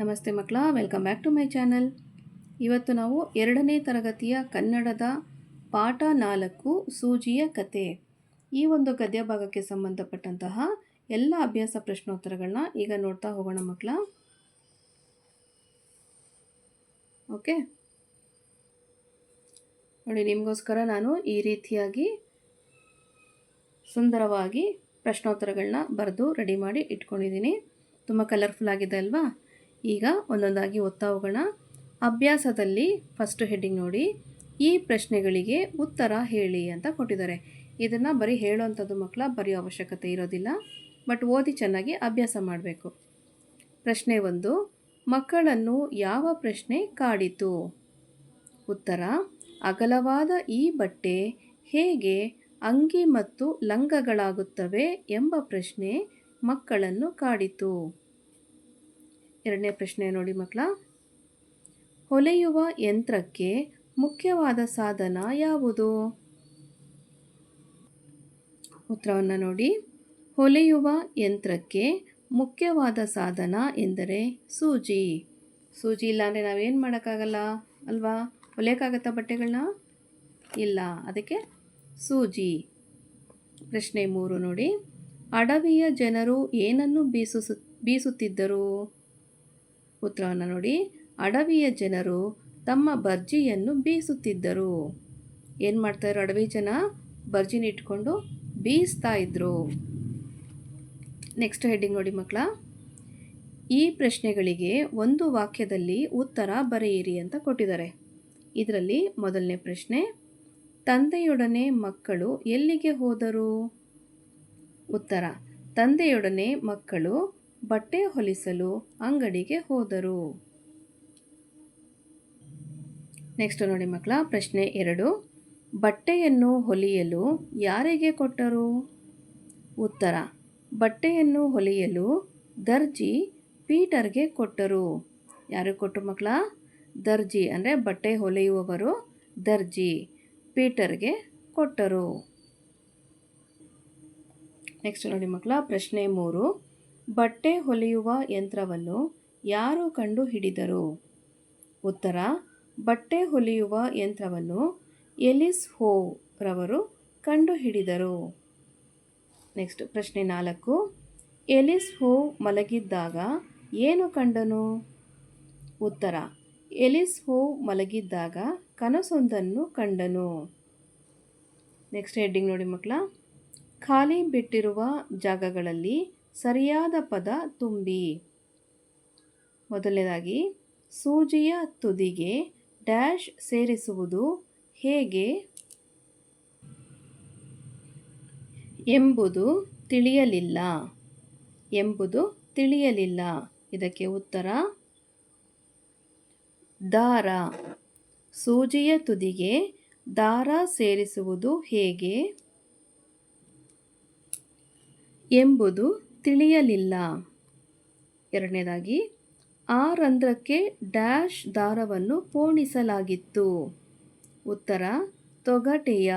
ನಮಸ್ತೆ ಮಕ್ಕಳ welcome back to my channel ಇವತ್ತು ನಾವು ಎರಡನೇ ತರಗತಿಯ ಕನ್ನಡದ ಪಾಠ ನಾಲ್ಕು ಸೂಜಿಯ ಕತೆ. ಈ ಒಂದು ಗದ್ಯ ಭಾಗಕ್ಕೆ ಸಂಬಂಧಪಟ್ಟಂತಹ ಎಲ್ಲ ಅಭ್ಯಾಸ ಪ್ರಶ್ನೋತ್ತರಗಳನ್ನ ಈಗ ನೋಡ್ತಾ ಹೋಗೋಣ ಮಕ್ಕಳ. ಓಕೆ ನೋಡಿ, ನಿಮಗೋಸ್ಕರ ನಾನು ಈ ರೀತಿಯಾಗಿ ಸುಂದರವಾಗಿ ಪ್ರಶ್ನೋತ್ತರಗಳನ್ನ ಬರೆದು ರೆಡಿ ಮಾಡಿ ಇಟ್ಕೊಂಡಿದ್ದೀನಿ. ತುಂಬ ಕಲರ್ಫುಲ್ ಆಗಿದೆ ಅಲ್ವಾ? ಈಗ ಒಂದೊಂದಾಗಿ ಓದ್ತಾ ಹೋಗೋಣ ಅಭ್ಯಾಸದಲ್ಲಿ ಫಸ್ಟ್ ಹೆಡ್ಡಿಂಗ್ ನೋಡಿ. ಈ ಪ್ರಶ್ನೆಗಳಿಗೆ ಉತ್ತರ ಹೇಳಿ ಅಂತ ಕೊಟ್ಟಿದ್ದಾರೆ. ಇದನ್ನು ಬರೀ ಹೇಳುವಂಥದ್ದು ಮಕ್ಕಳ ಬರೆಯೋ ಅವಶ್ಯಕತೆ ಇರೋದಿಲ್ಲ. ಬಟ್ ಓದಿ ಚೆನ್ನಾಗಿ ಅಭ್ಯಾಸ ಮಾಡಬೇಕು. ಪ್ರಶ್ನೆ ಒಂದು, ಮಕ್ಕಳನ್ನು ಯಾವ ಪ್ರಶ್ನೆ ಕಾಡಿತು? ಉತ್ತರ, ಅಗಲವಾದ ಈ ಬಟ್ಟೆ ಹೇಗೆ ಅಂಗಿ ಮತ್ತು ಲಂಗಗಳಾಗುತ್ತವೆ ಎಂಬ ಪ್ರಶ್ನೆ ಮಕ್ಕಳನ್ನು ಕಾಡಿತು. ಎರಡನೇ ಪ್ರಶ್ನೆ ನೋಡಿ ಮಕ್ಕಳ. ಹೊಲೆಯುವ ಯಂತ್ರಕ್ಕೆ ಮುಖ್ಯವಾದ ಸಾಧನ ಯಾವುದು? ಉತ್ತರವನ್ನು ನೋಡಿ. ಹೊಲೆಯುವ ಯಂತ್ರಕ್ಕೆ ಮುಖ್ಯವಾದ ಸಾಧನ ಎಂದರೆ ಸೂಜಿ. ಸೂಜಿ ಇಲ್ಲ ಅಂದರೆ ನಾವೇನು ಮಾಡೋಕ್ಕಾಗಲ್ಲ ಅಲ್ವಾ? ಹೊಲಿಯೋಕ್ಕಾಗತ್ತಾ ಬಟ್ಟೆಗಳನ್ನ ಇಲ್ಲ, ಅದಕ್ಕೆ ಸೂಜಿ. ಪ್ರಶ್ನೆ ಮೂರು ನೋಡಿ. ಅಡವಿಯ ಜನರು ಏನನ್ನು ಬೀಸಿಸ, ಬೀಸುತ್ತಿದ್ದರು? ಉತ್ತರವನ್ನು ನೋಡಿ ಅಡವಿಯ ಜನರು ತಮ್ಮ ಬರ್ಜಿಯನ್ನು ಬೀಸುತ್ತಿದ್ದರು. ಏನು ಮಾಡ್ತಾಯಿದ್ರು ಅಡವಿ ಜನ? ಬರ್ಜಿನ ಇಟ್ಕೊಂಡು ಬೀಸ್ತಾ ಇದ್ರು. ನೆಕ್ಸ್ಟ್ ಹೆಡ್ಡಿಂಗ್ ನೋಡಿ ಮಕ್ಕಳ. ಈ ಪ್ರಶ್ನೆಗಳಿಗೆ ಒಂದು ವಾಕ್ಯದಲ್ಲಿ ಉತ್ತರ ಬರೆಯಿರಿ ಅಂತ ಕೊಟ್ಟಿದ್ದಾರೆ. ಇದರಲ್ಲಿ ಮೊದಲನೇ ಪ್ರಶ್ನೆ, ತಂದೆಯೊಡನೆ ಮಕ್ಕಳು ಎಲ್ಲಿಗೆ ಹೋದರು? ಉತ್ತರ, ತಂದೆಯೊಡನೆ ಮಕ್ಕಳು ಬಟ್ಟೆ ಹೊಲಿಸಲು ಅಂಗಡಿಗೆ ಹೋದರು. ನೆಕ್ಸ್ಟ್ ನೋಡಿ ಮಕ್ಕಳ, ಪ್ರಶ್ನೆ ಎರಡು. ಬಟ್ಟೆಯನ್ನು ಹೊಲಿಯಲು ಯಾರಿಗೆ ಕೊಟ್ಟರು? ಉತ್ತರ. ಬಟ್ಟೆಯನ್ನು ಹೊಲಿಯಲು ದರ್ಜಿ ಪೀಟರ್ಗೆ ಕೊಟ್ಟರು. ಯಾರು ಕೊಟ್ಟರು ಮಕ್ಕಳ? ದರ್ಜಿ ಅಂದರೆ ಬಟ್ಟೆ ಹೊಲಿಯುವವರು ದರ್ಜಿ ಪೀಟರ್ಗೆ ಕೊಟ್ಟರು. ನೆಕ್ಸ್ಟ್ ನೋಡಿ ಮಕ್ಕಳ, ಪ್ರಶ್ನೆ ಮೂರು. ಬಟ್ಟೆ ಹೊಲಿಯುವ ಯಂತ್ರವನ್ನು ಯಾರು ಕಂಡು ಹಿಡಿದರು ಉತ್ತರ, ಬಟ್ಟೆ ಹೊಲಿಯುವ ಯಂತ್ರವನ್ನು ಎಲಿಸ್ ಹೋ ರವರು ಕಂಡುಹಿಡಿದರು. ನೆಕ್ಸ್ಟ್ ಪ್ರಶ್ನೆ ನಾಲ್ಕು, ಎಲಿಸ್ ಹೋ ಮಲಗಿದ್ದಾಗ ಏನು ಕಂಡನು? ಉತ್ತರ, ಎಲಿಸ್ ಹೋ ಮಲಗಿದ್ದಾಗ ಕನಸೊಂದನ್ನು ಕಂಡನು. ನೆಕ್ಸ್ಟ್ ಹೆಡ್ಡಿಂಗ್ ನೋಡಿ ಮಕ್ಕಳ, ಖಾಲಿ ಬಿಟ್ಟಿರುವ ಜಾಗಗಳಲ್ಲಿ ಸರಿಯಾದ ಪದ ತುಂಬಿ. ಮೊದಲನೇದಾಗಿ, ಸೂಜಿಯ ತುದಿಗೆ ಡ್ಯಾಶ್ ಸೇರಿಸುವುದು ಹೇಗೆ? ಎಂಬುದು ತಿಳಿಯಲಿಲ್ಲ. ಎಂಬುದು ತಿಳಿಯಲಿಲ್ಲ. ಇದಕ್ಕೆ ಉತ್ತರ, ದಾರ. ಸೂಜಿಯ ತುದಿಗೆ ದಾರ ಸೇರಿಸುವುದು ಹೇಗೆ? ಎಂಬುದು ತಿಳಿಯಲಿಲ್ಲ. ಎರಡನೇದಾಗಿ, ಆ ರಂಧ್ರಕ್ಕೆ ಡ್ಯಾಶ್ ದಾರವನ್ನು ಪೋಣಿಸಲಾಗಿತ್ತು. ಉತ್ತರ, ತೊಗಟೆಯ.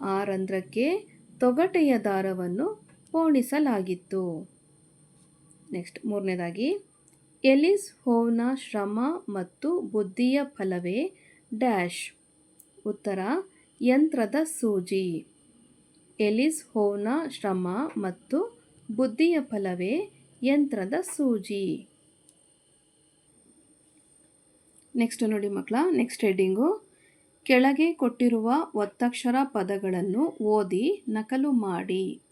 ಆ ರಂಧ್ರಕ್ಕೆ ತೊಗಟೆಯ ದಾರವನ್ನು ಪೋಣಿಸಲಾಗಿತ್ತು. ನೆಕ್ಸ್ಟ್, ಮೂರನೇದಾಗಿ, ಎಲಿಸ್ ಹೋವ್ನ ಶ್ರಮ ಮತ್ತು ಬುದ್ಧಿಯ ಫಲವೇ ಡ್ಯಾಶ್. ಉತ್ತರ, ಯಂತ್ರದ ಸೂಜಿ. ಎಲಿಸ್ ಹೋವ್ನ ಶ್ರಮ ಮತ್ತು ಬುದ್ಧಿಯ ಫಲವೇ ಯಂತ್ರದ ಸೂಜಿ. ನೆಕ್ಸ್ಟ್ ನೋಡಿ ಮಕ್ಕಳ ನೆಕ್ಸ್ಟ್ ಹೆಡ್ಡಿಂಗು ಕೆಳಗೆ ಕೊಟ್ಟಿರುವ ಒತ್ತಕ್ಷರ ಪದಗಳನ್ನು ಓದಿ ನಕಲು ಮಾಡಿ.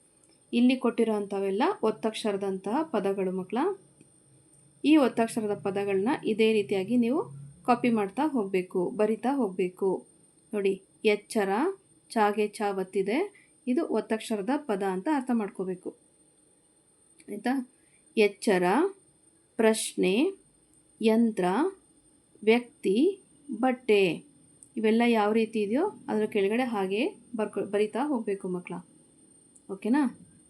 ಇಲ್ಲಿ ಕೊಟ್ಟಿರೋಂಥವೆಲ್ಲ ಒತ್ತಕ್ಷರದಂತಹ ಪದಗಳು ಮಕ್ಕಳ. ಈ ಒತ್ತಕ್ಷರದ ಪದಗಳನ್ನ ಇದೇ ರೀತಿಯಾಗಿ ನೀವು ಕಾಪಿ ಮಾಡ್ತಾ ಹೋಗಬೇಕು, ಬರಿತಾ ಹೋಗಬೇಕು. ನೋಡಿ, ಎಚ್ಚರ, ಚಾಗೆ ಚಾ ಒತ್ತಿದೆ ಇದು ಒತ್ತಕ್ಷರದ ಪದ ಅಂತ ಅರ್ಥ ಮಾಡ್ಕೋಬೇಕು. ಆಯಿತಾ? ಎಚ್ಚರ, ಪ್ರಶ್ನೆ, ಯಂತ್ರ, ವ್ಯಕ್ತಿ, ಬಟ್ಟೆ. ಇವೆಲ್ಲ ಯಾವ ರೀತಿ ಇದೆಯೋ ಅದರ ಕೆಳಗಡೆ ಹಾಗೆ ಬರ್ಕೊ, ಬರಿತಾ ಹೋಗಬೇಕು ಮಕ್ಕಳ ಓಕೆನಾ?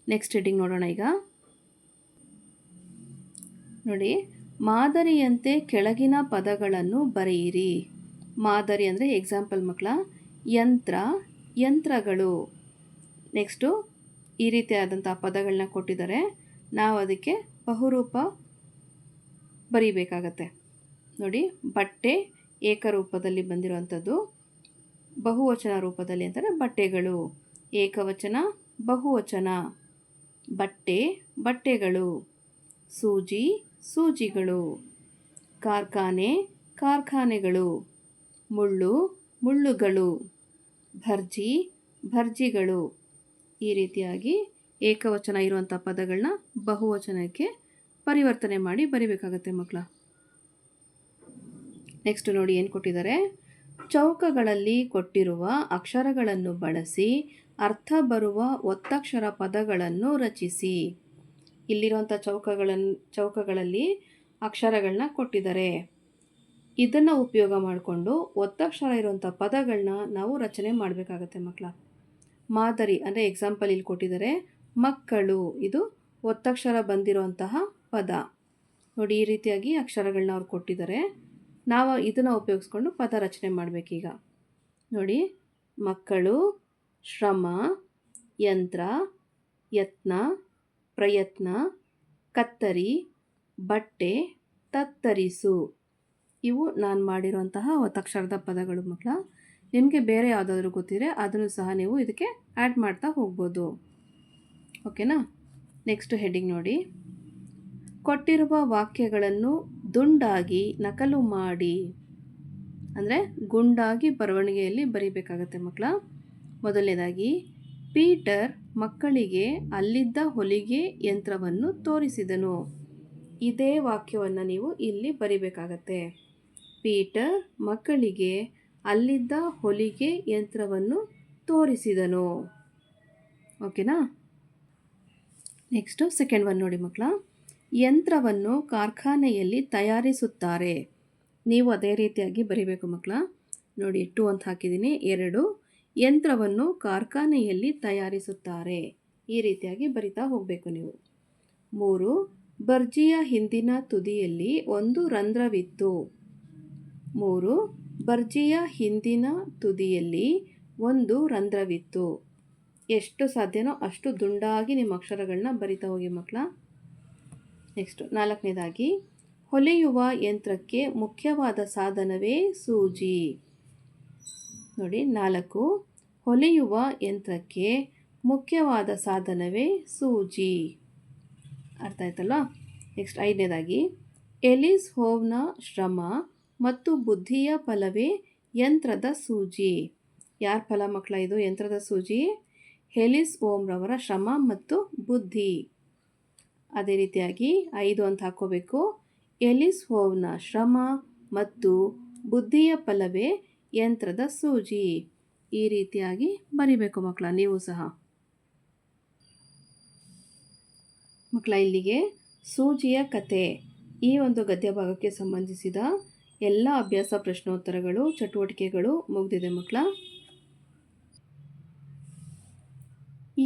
ನೆಕ್ಸ್ಟ್ ಹೆಡ್ಡಿಂಗ್ ನೋಡೋಣ ಈಗ. ನೋಡಿ, ಮಾದರಿಯಂತೆ ಕೆಳಗಿನ ಪದಗಳನ್ನು ಬರೆಯಿರಿ. ಮಾದರಿ ಅಂದರೆ ಎಕ್ಸಾಂಪಲ್ ಮಕ್ಕಳ ಯಂತ್ರ, ಯಂತ್ರಗಳು. ನೆಕ್ಸ್ಟು ಈ ರೀತಿಯಾದಂಥ ಪದಗಳನ್ನ ಕೊಟ್ಟಿದ್ದಾರೆ. ನಾವು ಅದಕ್ಕೆ ಬಹುರೂಪ ಬರೀಬೇಕಾಗತ್ತೆ. ನೋಡಿ, ಬಟ್ಟೆ ಏಕರೂಪದಲ್ಲಿ ಬಂದಿರುವಂಥದ್ದು ಬಹುವಚನ ರೂಪದಲ್ಲಿ ಅಂತಾರೆ ಬಟ್ಟೆಗಳು. ಏಕವಚನ, ಬಹುವಚನ. ಬಟ್ಟೆ, ಬಟ್ಟೆಗಳು. ಸೂಜಿ, ಸೂಜಿಗಳು. ಕಾರ್ಖಾನೆ, ಕಾರ್ಖಾನೆಗಳು. ಮುಳ್ಳು, ಮುಳ್ಳುಗಳು. ಭರ್ಜಿ, ಭರ್ಜಿಗಳು. ಈ ರೀತಿಯಾಗಿ ಏಕವಚನ ಇರುವಂಥ ಪದಗಳನ್ನ ಬಹುವಚನಕ್ಕೆ ಪರಿವರ್ತನೆ ಮಾಡಿ ಬರಿಬೇಕಾಗತ್ತೆ ಮಕ್ಕಳ. ನೆಕ್ಸ್ಟ್ ನೋಡಿ ಏನು ಕೊಟ್ಟಿದ್ದಾರೆ? ಚೌಕಗಳಲ್ಲಿ ಕೊಟ್ಟಿರುವ ಅಕ್ಷರಗಳನ್ನು ಬಳಸಿ ಅರ್ಥ ಬರುವ ಒತ್ತಕ್ಷರ ಪದಗಳನ್ನು ರಚಿಸಿ. ಇಲ್ಲಿರುವಂಥ ಚೌಕಗಳನ್ನು ಚೌಕಗಳಲ್ಲಿ ಅಕ್ಷರಗಳನ್ನ ಕೊಟ್ಟಿದ್ದಾರೆ. ಇದನ್ನು ಉಪಯೋಗ ಮಾಡಿಕೊಂಡು ಒತ್ತಕ್ಷರ ಇರುವಂಥ ಪದಗಳನ್ನ ನಾವು ರಚನೆ ಮಾಡಬೇಕಾಗತ್ತೆ ಮಕ್ಕಳ. ಮಾದರಿ, ಅಂದರೆ ಎಕ್ಸಾಂಪಲ್ ಇಲ್ಲಿ ಕೊಟ್ಟಿದ್ದಾರೆ. ಮಕ್ಕಳು. ಇದು ಒತ್ತಕ್ಷರ ಬಂದಿರುವಂತಹ ಪದ. ನೋಡಿ, ಈ ರೀತಿಯಾಗಿ ಅಕ್ಷರಗಳನ್ನ ಅವ್ರು ಕೊಟ್ಟಿದ್ದಾರೆ. ನಾವು ಇದನ್ನು ಉಪಯೋಗಿಸ್ಕೊಂಡು ಪದ ರಚನೆ ಮಾಡಬೇಕೀಗ. ನೋಡಿ, ಮಕ್ಕಳು, ಶ್ರಮ, ಯಂತ್ರ, ಯತ್ನ, ಪ್ರಯತ್ನ, ಕತ್ತರಿ, ಬಟ್ಟೆ, ತತ್ತರಿಸು. ಇವು ನಾನು ಮಾಡಿರುವಂತಹ ಒತ್ತಕ್ಷರದ ಪದಗಳು ಮಕ್ಕಳ. ನಿಮಗೆ ಬೇರೆ ಯಾವುದಾದ್ರೂ ಗೊತ್ತಿದ್ರೆ ಅದನ್ನು ಸಹ ನೀವು ಇದಕ್ಕೆ ಆ್ಯಡ್ ಮಾಡ್ತಾ ಹೋಗ್ಬೋದು. ಓಕೆನಾ? ನೆಕ್ಸ್ಟ್ ಹೆಡ್ಡಿಂಗ್ ನೋಡಿ. ಕೊಟ್ಟಿರುವ ವಾಕ್ಯಗಳನ್ನು ದುಂಡಾಗಿ ನಕಲು ಮಾಡಿ. ಅಂದರೆ ಗುಂಡಾಗಿ ಬರವಣಿಗೆಯಲ್ಲಿ ಬರೀಬೇಕಾಗತ್ತೆ ಮಕ್ಕಳ. ಮೊದಲನೇದಾಗಿ, ಪೀಟರ್ ಮಕ್ಕಳಿಗೆ ಅಲ್ಲಿದ್ದ ಹೊಲಿಗೆ ಯಂತ್ರವನ್ನು ತೋರಿಸಿದನು. ಇದೇ ವಾಕ್ಯವನ್ನು ನೀವು ಇಲ್ಲಿ ಬರಿಬೇಕಾಗತ್ತೆ. ಪೀಟರ್ ಮಕ್ಕಳಿಗೆ ಅಲ್ಲಿದ್ದ ಹೊಲಿಗೆ ಯಂತ್ರವನ್ನು ತೋರಿಸಿದನು. ಓಕೆನಾ? ನೆಕ್ಸ್ಟು ಸೆಕೆಂಡ್ ಒನ್ ನೋಡಿ ಮಕ್ಕಳ. ಯಂತ್ರವನ್ನು ಕಾರ್ಖಾನೆಯಲ್ಲಿ ತಯಾರಿಸುತ್ತಾರೆ. ನೀವು ಅದೇ ರೀತಿಯಾಗಿ ಬರಿಬೇಕು ಮಕ್ಕಳ. ನೋಡಿ ಟು ಅಂತ ಹಾಕಿದ್ದೀನಿ. ಎರಡು, ಯಂತ್ರವನ್ನು ಕಾರ್ಖಾನೆಯಲ್ಲಿ ತಯಾರಿಸುತ್ತಾರೆ. ಈ ರೀತಿಯಾಗಿ ಬರಿತಾ ಹೋಗಬೇಕು ನೀವು. ಮೂರು, ಬರ್ಜಿಯ ಹಿಂದಿನ ತುದಿಯಲ್ಲಿ ಒಂದು ರಂಧ್ರವಿತ್ತು. ಮೂರು, ಬರ್ಜಿಯ ಹಿಂದಿನ ತುದಿಯಲ್ಲಿ ಒಂದು ರಂಧ್ರವಿತ್ತು. ಎಷ್ಟು ಸಾಧ್ಯನೋ ಅಷ್ಟು ದುಂಡಾಗಿ ನಿಮ್ಮ ಅಕ್ಷರಗಳನ್ನ ಬರಿತಾ ಹೋಗಿ ಮಕ್ಕಳ. ನೆಕ್ಸ್ಟು ನಾಲ್ಕನೇದಾಗಿ, ಹೊಲೆಯುವ ಯಂತ್ರಕ್ಕೆ ಮುಖ್ಯವಾದ ಸಾಧನವೇ ಸೂಜಿ. ನೋಡಿ, ನಾಲ್ಕು, ಹೊಲೆಯುವ ಯಂತ್ರಕ್ಕೆ ಮುಖ್ಯವಾದ ಸಾಧನವೇ ಸೂಜಿ. ಅರ್ಥ ಆಯ್ತಲ್ಲ ನೆಕ್ಸ್ಟ್ ಐದನೇದಾಗಿ, ಎಲಿಸ್ ಹೋವ್ನ ಶ್ರಮ ಮತ್ತು ಬುದ್ಧಿಯ ಫಲವೇ ಯಂತ್ರದ ಸೂಜಿ. ಯಾರ ಫಲ ಮಕ್ಕಳ ಇದು? ಯಂತ್ರದ ಸೂಜಿ. ಹೆಲಿಸ್ ಓಮ್ರವರ ಶ್ರಮ ಮತ್ತು ಬುದ್ಧಿ. ಅದೇ ರೀತಿಯಾಗಿ ಐದು ಅಂತ ಹಾಕೋಬೇಕು. ಎಲಿಸ್ ಹೋವ್ನ ಶ್ರಮ ಮತ್ತು ಬುದ್ಧಿಯ ಫಲವೇ ಯಂತ್ರದ ಸೂಜಿ. ಈ ರೀತಿಯಾಗಿ ಬರಿಬೇಕು ಮಕ್ಕಳ, ನೀವು ಸಹ. ಮಕ್ಕಳ, ಇಲ್ಲಿಗೆ ಸೂಜಿಯ ಕತೆ ಈ ಒಂದು ಗದ್ಯ ಭಾಗಕ್ಕೆ ಸಂಬಂಧಿಸಿದ ಎಲ್ಲ ಅಭ್ಯಾಸ ಪ್ರಶ್ನೋತ್ತರಗಳು, ಚಟುವಟಿಕೆಗಳು ಮುಗಿದಿದೆ ಮಕ್ಕಳ ಈ